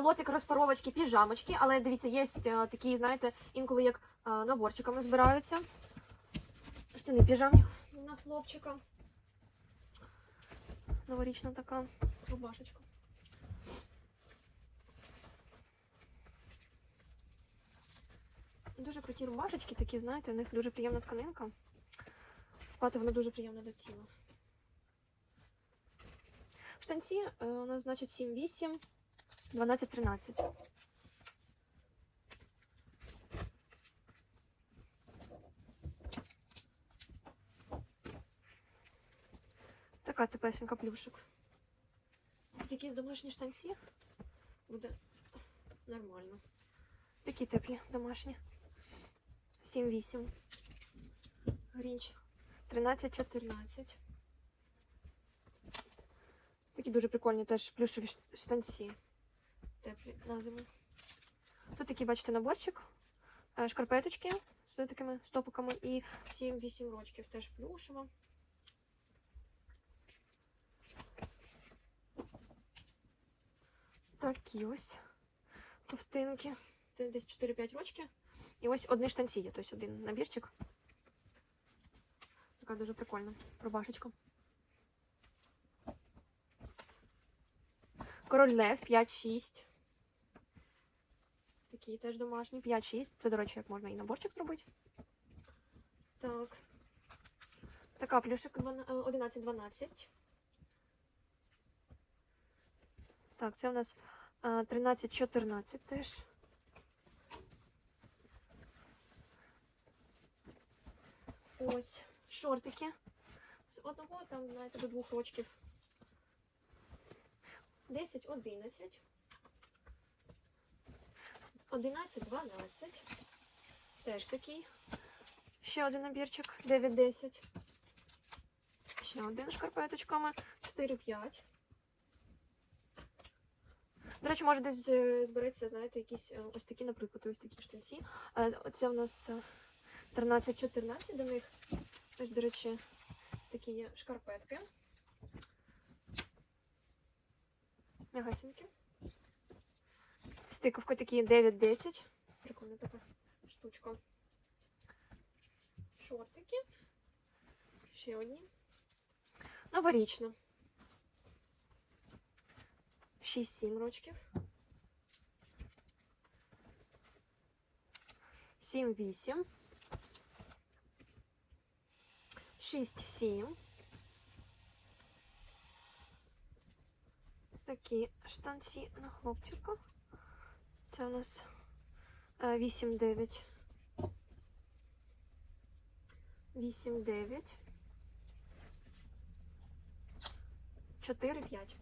лотик розпаровочки, піжамочки, але дивіться, є е, такі, знаєте, інколи як е, наборчиками збираються. Штани піжамні на хлопчика. Новорічна така рубашечка. Дуже круті рубашечки такі, знаєте, у них дуже приємна тканинка. Спати воно дуже приємно до тіла. Штанці е, у нас, значить, 7-8, 12-13. Така тепесенька плюшик. Такі домашні штанці буде нормально. Такі теплі домашні. 7-8. Грінч 13-14. Такі дуже прикольні теж плюшеві штанці. Теплі на зиму. Тут такий, бачите, наборчик. Е, Шкарпеточки з такими стопиками і 7-8 рочків теж плюшево. Такі ось ковтинки. Десь 4-5 рочки. І ось одні штанці є, тобто один набірчик. Така дуже прикольна рубашечка. Король Лев 5-6. Такі теж домашні. 5-6. Це, до речі, як можна і наборчик зробити. Так. Така плюшик 11-12. Так, це у нас 13-14 теж. Ось шортики. З одного там, знаєте, до двох рочків. 10, 11. 11, 12. Теж такий. Ще один набірчик. 9, 10. Ще один шкарпеточками. 4, 5. До речі, може десь е, збереться, знаєте, якісь е, ось такі, наприклад, ось такі штанці. Е, Це у нас е, 13-14 до них. Ось, до речі, такі є шкарпетки. Мягасенькі. Стиковки такі 9-10. Прикольна така штучка. Шортики. Ще одні. Новорічна. 6-7 рочків. 7-8. 6-7. Такі штанці на хлопчика. Це у нас е, 8-9. 8-9. 4-5.